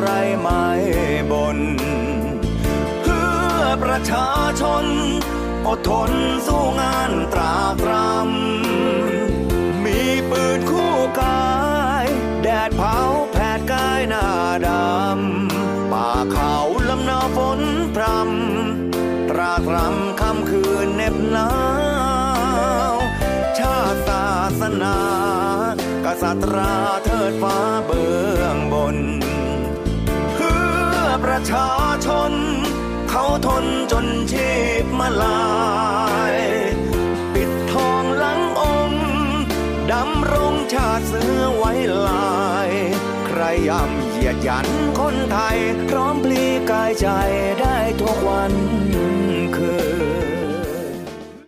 ไรไม่บน เพื่อประชาชน อดทนสู้งานตรากตรำมีปืนคู่กาย แดดเผาแผดกายหน้าดำ ป่าเขาลำนาฝนพรำตรากตรำค่ำคืนเหน็บหนาวชาติศาสนากษัตราเทิดฟ้าเบื้องบน ชาชน เขาทนจนชีพมาลาย ปิดทองหลังองค์ดำรงชาติเสือไว้ลาย ใครย่ำเหยียดหยันคนไทย พร้อมพลีกายใจได้ทุกวัน